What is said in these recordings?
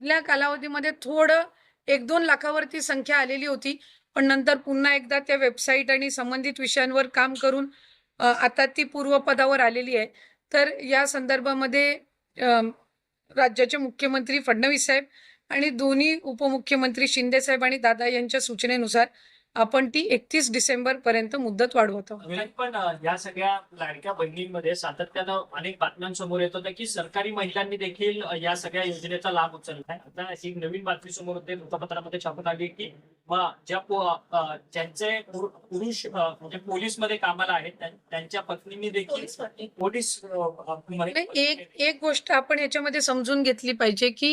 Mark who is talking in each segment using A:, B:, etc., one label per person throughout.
A: पहिल्या कालावधीमध्ये थोडं एक दोन लाखावरती संख्या आलेली होती. पण नंतर पुन्हा एकदा त्या वेबसाईट आणि संबंधित विषयांवर काम करून आता ती पूर्वपदावर आलेली आहे. तर या संदर्भामध्ये राज्याचे मुख्यमंत्री फडणवीस साहेब आणि दोन्ही उपमुख्यमंत्री शिंदे साहेब आणि दादा यांच्या सूचनेनुसार आपण ती एकतीस डिसेंबर पर्यंत मुदत वाढवत आहोत.
B: पण या सगळ्या लाडक्या बहिणींमध्ये सातत्यानं अनेक बातम्यांसमोर येत होत्या की सरकारी महिलांनी देखील या सगळ्या योजनेचा लाभ उचललाय आता एक नवीन बातमी समोर होते वृत्तपत्रामध्ये छापून आली की म, ज्या ज्यांचे पुरु- पुरुष म्हणजे पोलीसमध्ये कामाला आहेत त्यां- त्यांच्या पत्नींनी देखील पोलीस
A: एक गोष्ट आपण याच्यामध्ये समजून घेतली पाहिजे की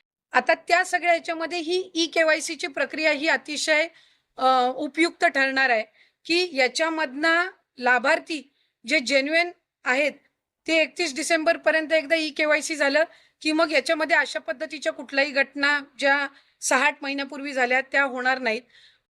A: आता त्या सगळ्या याच्यामध्ये ही ई केवायसीची प्रक्रिया ही अतिशय उपयुक्त ठरणार आहे की याच्यामधनं लाभार्थी जे जेन्युएन आहेत ते एकतीस डिसेंबर पर्यंत एकदा ई केवायसी झालं की मग याच्यामध्ये अशा पद्धतीच्या कुठल्याही घटना ज्या सहा आठ महिन्यापूर्वी झाल्या त्या होणार नाहीत.